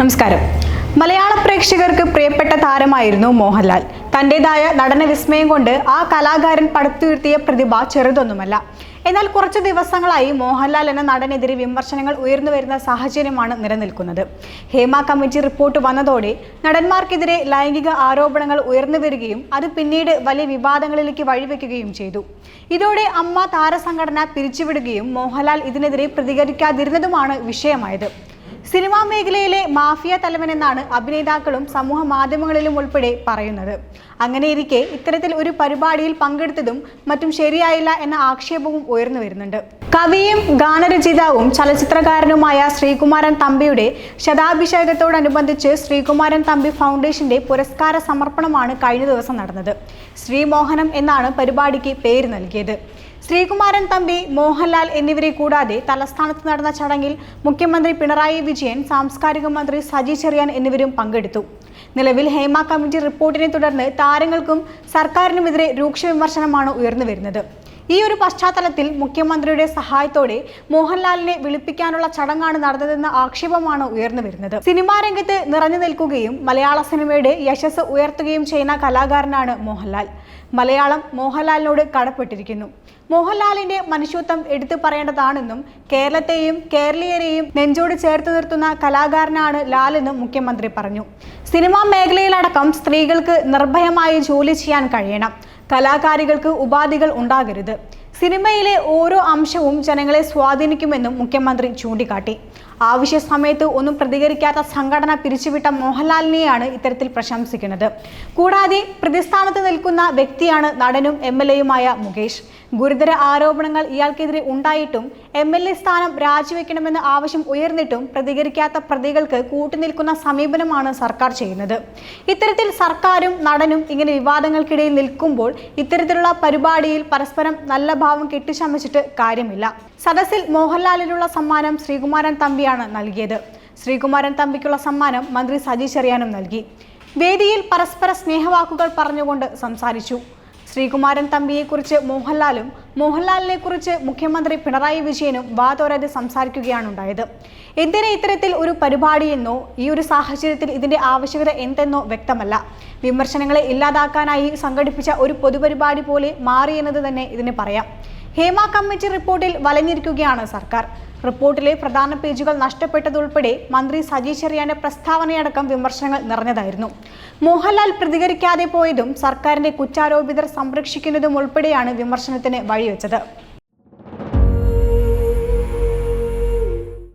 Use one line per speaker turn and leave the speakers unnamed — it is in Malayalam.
നമസ്കാരം. മലയാള പ്രേക്ഷകർക്ക് പ്രിയപ്പെട്ട താരമായിരുന്നു മോഹൻലാൽ. തന്റെതായ നടന വിസ്മയം കൊണ്ട് ആ കലാകാരൻ പടുത്തുയർത്തിയ പ്രതിഭ ചെറുതൊന്നുമല്ല. എന്നാൽ കുറച്ച് ദിവസങ്ങളായി മോഹൻലാൽ എന്ന നടനെതിരെ വിമർശനങ്ങൾ ഉയർന്നു വരുന്ന സാഹചര്യമാണ് നിലനിൽക്കുന്നത്. ഹേമ കമ്മിറ്റി റിപ്പോർട്ട് വന്നതോടെ നടന്മാർക്കെതിരെ ലൈംഗിക ആരോപണങ്ങൾ ഉയർന്നു വരികയും അത് പിന്നീട് വലിയ വിവാദങ്ങളിലേക്ക് വഴിവെക്കുകയും ചെയ്തു. ഇതോടെ അമ്മ താരസംഘടന പിരിച്ചുവിടുകയും മോഹൻലാൽ ഇതിനെതിരെ പ്രതികരിക്കാതിരുന്നതുമാണ് വിഷയമായത്. സിനിമാ മേഖലയിലെ മാഫിയ തലവനെന്നാണ് അഭിനേതാക്കളും സമൂഹ മാധ്യമങ്ങളിലും ഉൾപ്പെടെ പറയുന്നത്. അങ്ങനെയിരിക്കെ ഇത്തരത്തിൽ ഒരു പരിപാടിയിൽ പങ്കെടുത്തതും മറ്റും ശരിയായില്ല എന്ന ആക്ഷേപവും ഉയർന്നു വരുന്നുണ്ട്. കവിയും ഗാനരചയിതാവും ചലച്ചിത്രകാരനുമായ ശ്രീകുമാരൻ തമ്പിയുടെ ശതാഭിഷേകത്തോടനുബന്ധിച്ച് ശ്രീകുമാരൻ തമ്പി ഫൗണ്ടേഷന്റെ പുരസ്കാര സമർപ്പണമാണ് കഴിഞ്ഞ ദിവസം നടന്നത്. ശ്രീമോഹനം എന്നാണ് പരിപാടിക്ക് പേര് നൽകിയത്. ശ്രീകുമാരൻ തമ്പി മോഹൻലാൽ എന്നിവരെ കൂടാതെ തലസ്ഥാനത്ത് നടന്ന ചടങ്ങിൽ മുഖ്യമന്ത്രി പിണറായി വിജയൻ സാംസ്കാരിക മന്ത്രി സജി ചെറിയാൻ എന്നിവരും പങ്കെടുത്തു. നിലവിൽ ഹേമ കമ്മിറ്റി റിപ്പോർട്ടിനെ തുടർന്ന് താരങ്ങൾക്കും സർക്കാരിനുമെതിരെ രൂക്ഷ വിമർശനമാണ് ഉയർന്നു വരുന്നത്. ഈ ഒരു പശ്ചാത്തലത്തിൽ മുഖ്യമന്ത്രിയുടെ സഹായത്തോടെ മോഹൻലാലിനെ വിളിപ്പിക്കാനുള്ള ചടങ്ങാണ് നടന്നതെന്ന ആക്ഷേപമാണ് ഉയർന്നു വരുന്നത്. സിനിമാ രംഗത്ത് നിറഞ്ഞു നിൽക്കുകയും മലയാള സിനിമയുടെ യശസ് ഉയർത്തുകയും ചെയ്യുന്ന കലാകാരനാണ് മോഹൻലാൽ. മലയാളം മോഹൻലാലിനോട് കടപ്പെട്ടിരിക്കുന്നു. മോഹൻലാലിന്റെ മനുഷ്യത്വം എടുത്തു പറയേണ്ടതാണെന്നും കേരളത്തെയും കേരളീയരെയും നെഞ്ചോട് ചേർത്ത് നിർത്തുന്ന കലാകാരനാണ് ലാലെന്നും മുഖ്യമന്ത്രി പറഞ്ഞു. സിനിമാ മേഖലയിലടക്കം സ്ത്രീകൾക്ക് നിർഭയമായി ജോലി ചെയ്യാൻ കഴിയണം. കലാകാരികൾക്ക് ഉപാധികൾ ഉണ്ടാകരുത്. സിനിമയിലെ ഓരോ അംശവും ജനങ്ങളെ സ്വാധീനിക്കുമെന്നും മുഖ്യമന്ത്രി ചൂണ്ടിക്കാട്ടി. ആവശ്യ സമയത്ത് ഒന്നും പ്രതികരിക്കാത്ത സംഘടന പിരിച്ചുവിട്ട മോഹൻലാലിനെയാണ് ഇത്തരത്തിൽ പ്രശംസിക്കുന്നത്. കൂടാതെ പ്രതിസ്ഥാനത്ത് നിൽക്കുന്ന വ്യക്തിയാണ് നടനും എം എൽ എയുമായ മുകേഷ്. ഗുരുതര ആരോപണങ്ങൾ ഇയാൾക്കെതിരെ ഉണ്ടായിട്ടും എം എൽ എ സ്ഥാനം രാജിവെക്കണമെന്ന ആവശ്യം ഉയർന്നിട്ടും പ്രതികരിക്കാത്ത പ്രതികൾക്ക് കൂട്ടുനിൽക്കുന്ന സമീപനമാണ് സർക്കാർ ചെയ്യുന്നത്. ഇത്തരത്തിൽ സർക്കാരും നടനും ഇങ്ങനെ വിവാദങ്ങൾക്കിടയിൽ നിൽക്കുമ്പോൾ ഇത്തരത്തിലുള്ള പരിപാടിയിൽ പരസ്പരം നല്ല ഭാവം കെട്ടിശമിച്ചിട്ട് കാര്യമില്ല. സദസ്സിൽ മോഹൻലാലിനുള്ള സമ്മാനം ശ്രീകുമാരൻ തമ്പിയാണ് നൽകിയത്. ശ്രീകുമാരൻ തമ്പിക്കുള്ള സമ്മാനം മന്ത്രി സജി ചെറിയാനും നൽകി. വേദിയിൽ പരസ്പര സ്നേഹവാക്കുകൾ പറഞ്ഞുകൊണ്ട് സംസാരിച്ചു. ശ്രീകുമാരൻ തമ്പിയെക്കുറിച്ച് മോഹൻലാലും മോഹൻലാലിനെ കുറിച്ച് മുഖ്യമന്ത്രി പിണറായി വിജയനും വാതോരാതെ സംസാരിക്കുകയാണ് ഉണ്ടായത്. എന്തിന് ഇത്തരത്തിൽ ഒരു പരിപാടിയെന്നോ ഈ ഒരു സാഹചര്യത്തിൽ ഇതിന്റെ ആവശ്യകത എന്തെന്നോ വ്യക്തമല്ല. വിമർശനങ്ങളെ ഇല്ലാതാക്കാനായി സംഘടിപ്പിച്ച ഒരു പൊതുപരിപാടി പോലെ മാറിയെന്നത് തന്നെ ഇതിന് പറയാം. ഹേമ കമ്മിറ്റി റിപ്പോർട്ടിൽ വലഞ്ഞിരിക്കുകയാണ് സർക്കാർ. റിപ്പോർട്ടിലെ പ്രധാന പേജുകൾ നഷ്ടപ്പെട്ടതുൾപ്പെടെ മന്ത്രി സജി ചെറിയാന്റെ പ്രസ്താവനയടക്കം വിമർശനങ്ങൾ നിറഞ്ഞതായിരുന്നു. മോഹൻലാൽ പ്രതികരിക്കാതെ പോയതും സർക്കാരിന്റെ കുറ്റാരോപിതർ സംരക്ഷിക്കുന്നതും ഉൾപ്പെടെയാണ് വിമർശനത്തിന് വഴിവെച്ചത്.